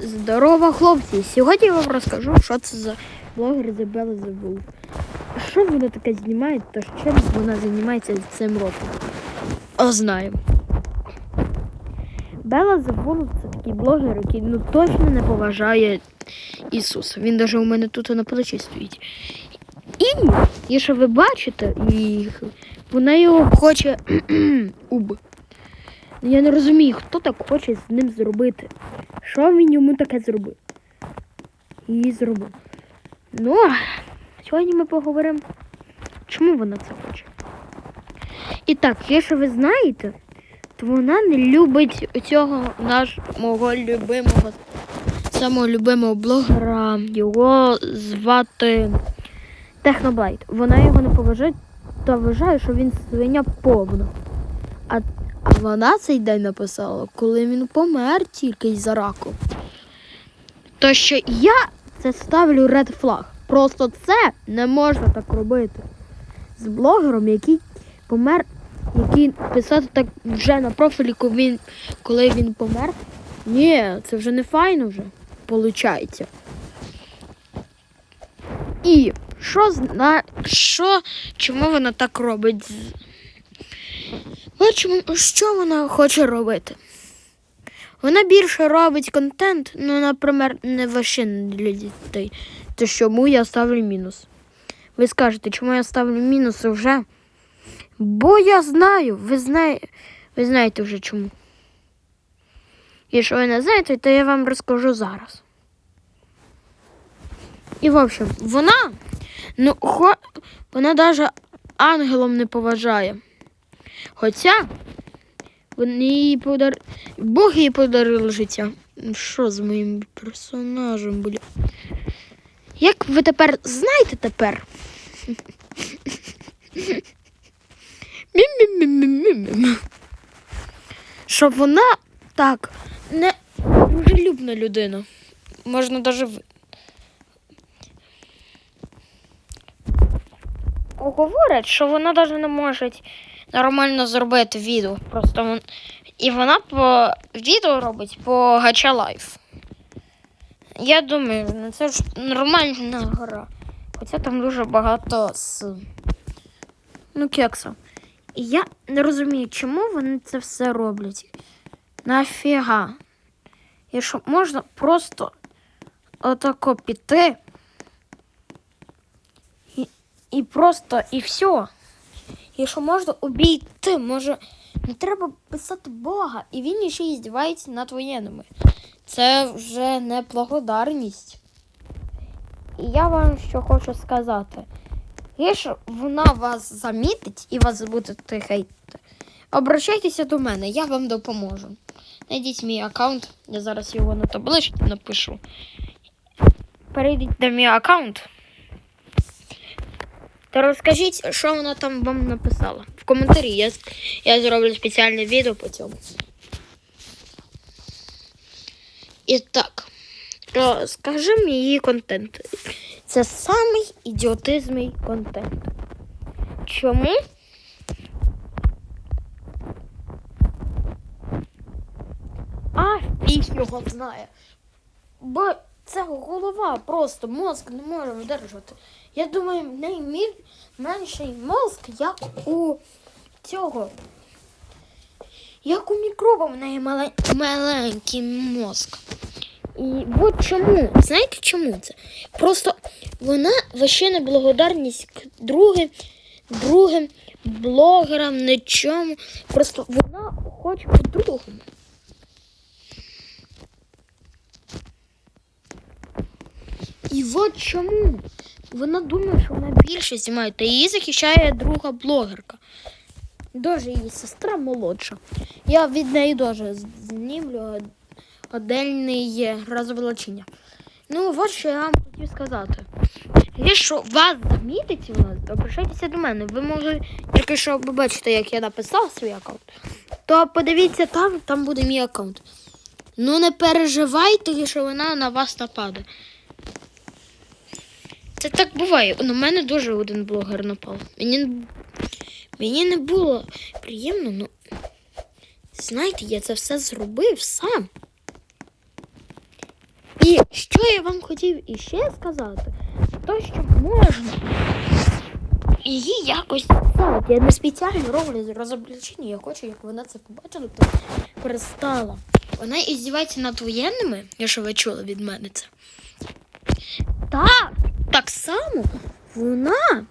Здорово, хлопці! Сьогодні я вам розкажу, що це за блогер Забела Забув. Що вона таке знімає, та чим вона займається цим роком? О, знаю. Бела Забула це такий блогер, який ну, точно не поважає Ісуса. Він навіть у мене тут на плечі стоїть. І, якщо ви бачите, і вона його хоче уб. Я не розумію, хто так хоче з ним зробити. Що він йому таке зробив? І зробив. Ну, сьогодні ми поговоримо, чому вона це хоче. І так, якщо ви знаєте, то вона не любить цього нашого любимого, самого любимого блогера. Його звати Техноблайт. Вона його не поважає та вважає, що він свиня повна. Вона цей день написала, коли він помер тільки із-за раку. То що я це ставлю ред флаг. Просто це не можна так робити. З блогером, який помер, який писати так вже на профілі, коли він, коли він помер. Ні, це вже не файно вже, виходить. І що зна... що, чому вона так робить? От що вона хоче робити? Вона більше робить контент, ну, наприклад, не вообще для дітей. То чому я ставлю мінус? Ви скажете, чому я ставлю мінус вже? Бо я знаю, ви, знає, ви знаєте вже чому. Якщо ви не знаєте, то я вам розкажу зараз. І в общем, вона, ну, хо, вона навіть ангелом не поважає. Хоча вони їй подар... Бог їй подарив життя. Що з моїм персонажем, бля? Як ви тепер знаєте тепер? Що вона так не дружелюбна людина. Можна навіть говорять, що вона навіть не може нормально зробити відео. Просто вон... І вона по відео робить по Гача Лайф. Я думаю, ну, це ж нормальна гра. Хоча там дуже багато з ну, кекса. І я не розумію, чому вони це все роблять. Нафіга. Якщо можна просто отако піти. І, і просто і все. Якщо можна обійти, може не треба писати Бога, і він ще й здівається над воєнними. Це вже не благодарність. І я вам що хочу сказати. Якщо вона вас замітить і вас буде хейтити, обращайтеся до мене, я вам допоможу. Найдіть мій аккаунт, я зараз його на табличці напишу. Перейдіть на мій аккаунт. Та розкажіть, що вона там вам написала. В коментарі. Я, я зроблю спеціальне відео по цьому. І так, розкажи її контент. Це самий ідіотизмий контент. Чому? А фіг його знає. Бо це голова просто, мозк не може видержати. Я думаю, в неї мір менший мозк, як у цього. Як у мікроба в неї мале... маленький мозк. І от чому? Знаєте чому це? Просто вона вообще не благодарність к другим, другим блогерам, нічому. Просто вона хоче по-другому. І от чому? Вона думає, що вона більше знімає, та її захищає друга блогерка. Дуже її сестра молодша. Я від неї дуже знімлю одельне розволочення. Ну, от що я вам хотів сказати. Якщо вас замітить у нас, до мене. Ви могли тільки що побачите, як я написав свій аккаунт, то подивіться там, там буде мій аккаунт. Ну не переживайте, що вона на вас нападе. Це так буває. На мене дуже один блогер напав. Мені, мені не було приємно, ну знаєте, я це все зробив сам. І що я вам хотів іще сказати, то що можна її якось ставити. Я не спеціально роблю розоблачення, я хочу, як вона це побачила, то перестала. Вона іздівається над воєнними, якщо ви чули від мене це. Так, так само вона.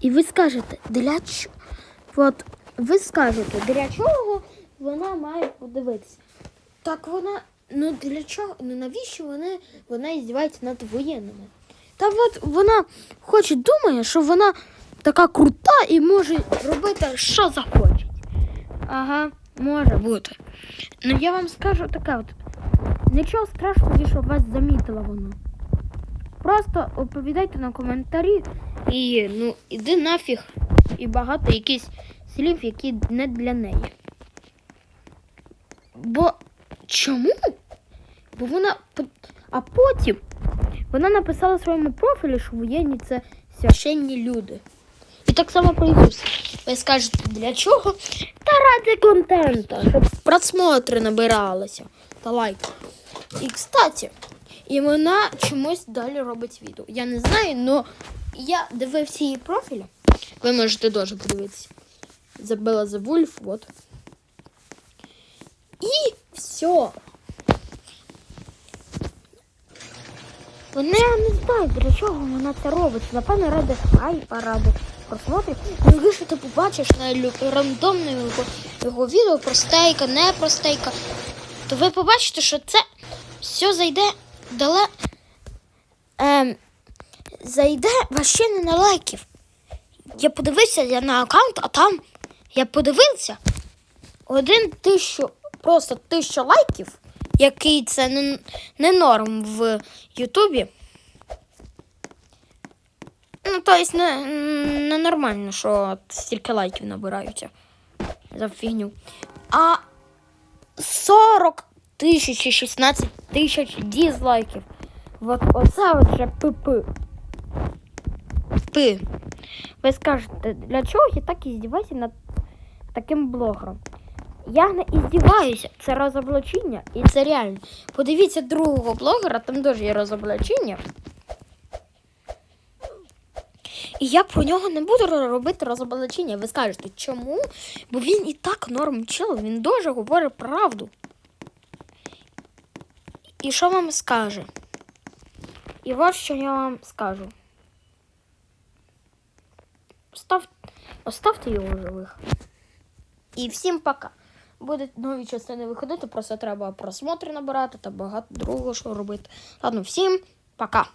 І ви скажете, для чого? От ви скажете, для чого вона має подивитися? Так вона, ну для чого? Ну навіщо вона, вона іздівається над воєнними? Та от вона хоч думає, що вона така крута і може робити, що захоче. Ага, може бути. Ну я вам скажу таке от. Нічого страшного, що вас замітила вона. Просто оповідайте на коментарі і ну, іди нафіг і багато якихось слів, які не для неї. Бо чому? Бо вона. А потім вона написала в своєму профілі, що воєнні це священні люди. І так само про. Ви скажете, для чого? Та ради контенту, щоб просмотри набиралися та лайки. І, кстати, і вона чомусь далі робить відео. Я не знаю, але я дивився її профілі. Ви можете теж подивитися. Забила за Вульф, от. І все. Вони не знаю, для чого вона це робить. Напевно, ради хайпа, ради просмотрів. Ну, якщо ти побачиш на його, його відео про стейка, не про стейка, то ви побачите, що це все зайде дале. Ем, зайде вообще не на лайків. Я подивився я на аккаунт, а там я подивився один тисячу, просто тисяча лайків, який це не, не норм в Ютубі. Ну, тобто не, не нормально, що стільки лайків набираються за фігню. А 40 тисяч і 16 тисяч дізлайків. От оце от вже пи-пи. Пи. Ви скажете, для чого я так іздіваюся над таким блогером? Я не іздіваюся, це розоблачення і це реально. Подивіться другого блогера, там теж є розоблачення. І я про нього не буду робити розоблачення. Ви скажете, чому? Бо він і так норм чил, він дуже говорить правду. І що вам скаже? І от що я вам скажу. Остав... Оставте його живих. І всім пока. Будуть нові частини виходити, просто треба просмотри набирати та багато другого що робити. Ладно, всім пока.